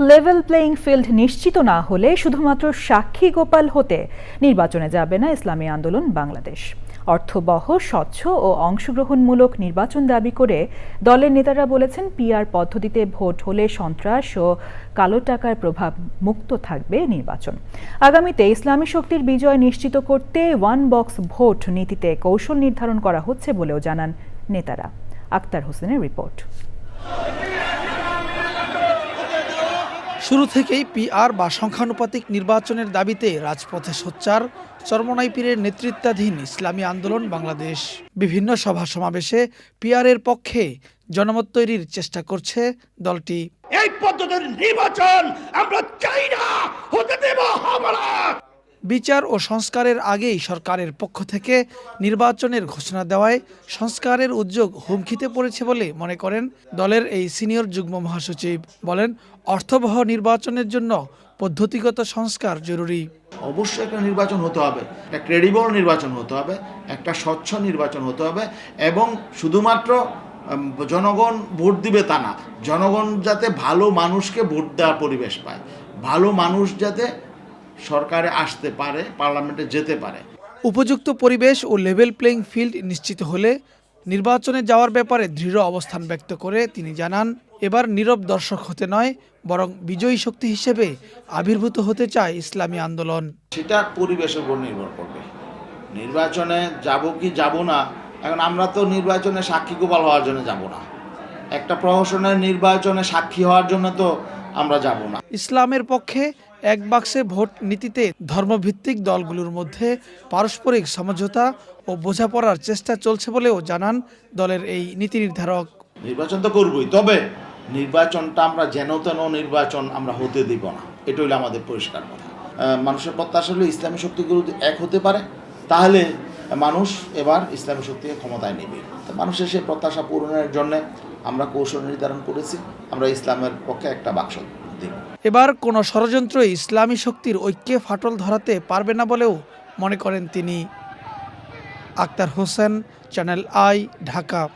Level playing field নিশ্চিত না হলে শুধুমাত্র সাক্ষী গোপাল হতে নির্বাচনে যাবে না ইসলামী আন্দোলন বাংলাদেশ। অর্থবহ, স্বচ্ছ ও অংশগ্রহণমূলক নির্বাচন দাবি করে দলের নেতারা বলেছেন পিআর পদ্ধতিতে ভোট হলে সন্ত্রাস ও কালো টাকার প্রভাব মুক্ত থাকবে নির্বাচন। আগামীতে ইসলামী শক্তির বিজয় নিশ্চিত করতে ওয়ান বক্স ভোট নীতিতে কৌশল নির্ধারণ করা হচ্ছে বলেও জানান নেতারা। আক্তার হোসেনের রিপোর্ট। শুরু থেকেই পিআর বা সংখ্যানুপাতিক নির্বাচনের দাবিতে রাজপথে সোচ্চার চরমনাই পীরের নেতৃত্বাধীন ইসলামী আন্দোলন বাংলাদেশ। বিভিন্ন সভা সমাবেশে পিআরের পক্ষে জনমত তৈরির চেষ্টা করছে দলটি। এই পদ্ধতির নির্বাচন আমরা চাই না। হতে দেব আমরা বিচার ও সংস্কারের আগেই সরকারের পক্ষ থেকে নির্বাচনের ঘোষণা দেওয়ায় সংস্কারের উদ্যোগ হুমকিতে পড়েছে বলে মনে করেন দলের এই সিনিয়র যুগ্ম মহাসচিব। বলেন, অর্থবহ নির্বাচনের জন্য পদ্ধতিগত সংস্কার জরুরি। অবশ্যই একটা নির্বাচন হতে হবে, একটা ক্রেডিবল নির্বাচন হতে হবে, একটা স্বচ্ছ নির্বাচন হতে হবে এবং শুধুমাত্র জনগণ ভোট দিবে তা না, জনগণ যাতে ভালো মানুষকে ভোট দেওয়ার পরিবেশ পায়, ভালো মানুষ যাতে সরকারে আসতে পারে পার্লামেন্টে যেতে পারে। উপযুক্ত পরিবেশ ও লেভেল প্লেইং ফিল্ড নিশ্চিত হলে নির্বাচনে যাওয়ার ব্যাপারে দৃঢ় অবস্থান ব্যক্ত করে তিনি জানান এবার নীরব দর্শক হতে নয় বরং বিজয়ী শক্তি হিসেবে আবির্ভূত হতে চায় ইসলামী আন্দোলন। সেটা পরিবেশের উপর নির্ভর করবে। নির্বাচনে যাব কি যাব না এখন আমরা তো নির্বাচনে সাক্ষী গোপাল হওয়ার জন্য যাব না। একটা প্রহসনের নির্বাচনে সাক্ষী হওয়ার জন্য তো আমরা যাব না। ইসলামের পক্ষে এক বাক্সে ভোট নীতিতে ধর্মভিত্তিক দলগুলোর মধ্যে পারস্পরিক সমঝোতা ও বোঝাপড়ার চেষ্টা চলছে বলেও জানান দলের এই নীতি নির্ধারক। নির্বাচন তো করবই, তবে নির্বাচনটা আমরা যেন তেন নির্বাচন আমরা হতে দিব না। এটা হলো আমাদের পরিষ্কার কথা। মানুষের প্রত্যাশা হলে ইসলামী শক্তিগুলো এক হতে পারে, তাহলে মানুষ এবার ইসলামী শক্তিকে ক্ষমতায় নেবে। মানুষের সেই প্রত্যাশা পূরণের জন্য আমরা কৌশল নির্ধারণ করেছি, আমরা ইসলামের পক্ষে একটা বাক্স দেব এবার কোনো ষড়যন্ত্র ইসলামী শক্তির ঐক্যে ফাটল ধরাতে পারবে না বলেও মনে করেন তিনি। Akhtar Hossain, channel I, Dhaka.